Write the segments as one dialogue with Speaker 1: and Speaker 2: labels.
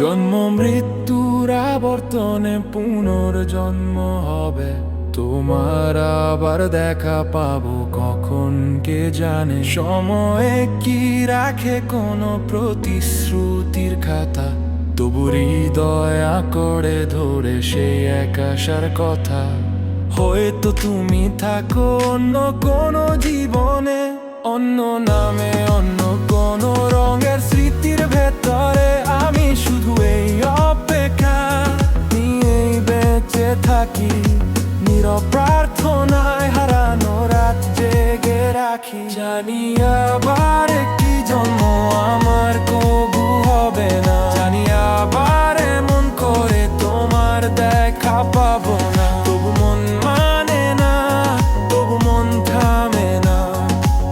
Speaker 1: জন্ম, মৃত্যুর আবর্তনে পুনর্জন্ম হবে। তোমার আবার দেখা পাবো, কখন কে জানে? সময়ে কি রাখে কোনো প্রতিশ্রুতির খাতা? তবু হৃদয়া করে ধরে সেই একাশার কথা। হয়তো তুমি থাকো অন্য কোনো জীবনে, অন্য নামে, অন্য থাকি নীরব প্রার্থনায় হারানো রাত জেগে রাখি। জানি আবার কি জন্ম আমার কবু হবে না। জানি আবার এমন করে তোমার দেখা পাবো না। তবু মন মানে না, তবু মন থামে না।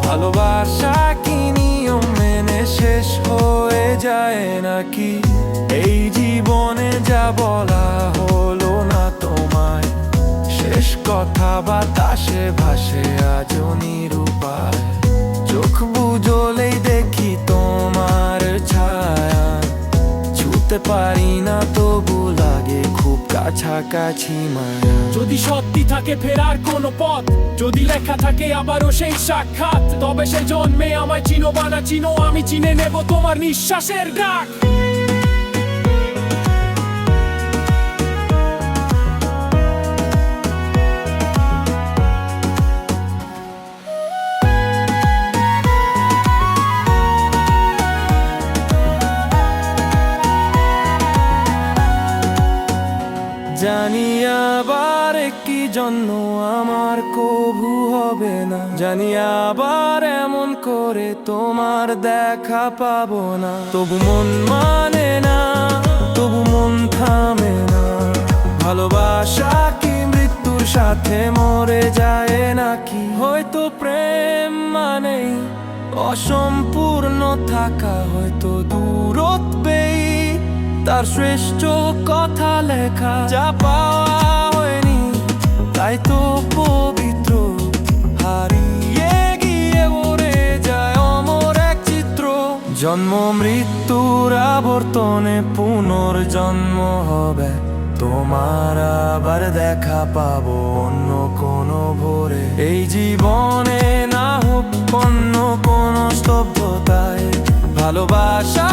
Speaker 1: ভালোবাসা কি নিয়ম মেনে শেষ হয়ে যায় নাকি? এই জীবনে যা বলা শেষ কথা বাতাসে ভাসে আজও নিরুপায়। চোখ বুঝলেই দেখি তোমার ছায়া। ছুতে পারি না তবু লাগে খুব কাছাকাছি মায়া।
Speaker 2: যদি সত্যি থাকে ফেরার কোনো পথ, যদি লেখা থাকে আবারও সেই সাক্ষাৎ, তবে সে জন্মে আমায় চিনো বানা চিনো, আমি চিনে নেব তোমার নিঃশ্বাসের ডাক।
Speaker 1: জানি আবার কি জন্য আমার কবু হবে না। জানি আবার এমন করে তোমার দেখা পাবো না। তবু মন মানে না, তবু মন থামে না। ভালোবাসা কি মৃত্যুর সাথে মরে যায় নাকি? হয়তো প্রেম মানেই অসম্পূর্ণ থাকা, হয়তো দূরত্বেই তার শ্রেষ্ঠ কথা লেখা যা পাওয়া হয়নি, তাই তো পবিত্র। হারিয়ে গিয়ে মরে যায় অমর এক চিত্র। জন্ম, মৃত্যুর আবর্তনে পুনর্জন্ম হবে। তোমার আবার দেখা পাবো অন্য কোনো ভোরে। এই জীবনে না হোক অন্য কোনো স্তব্ধতায়। ভালোবাসা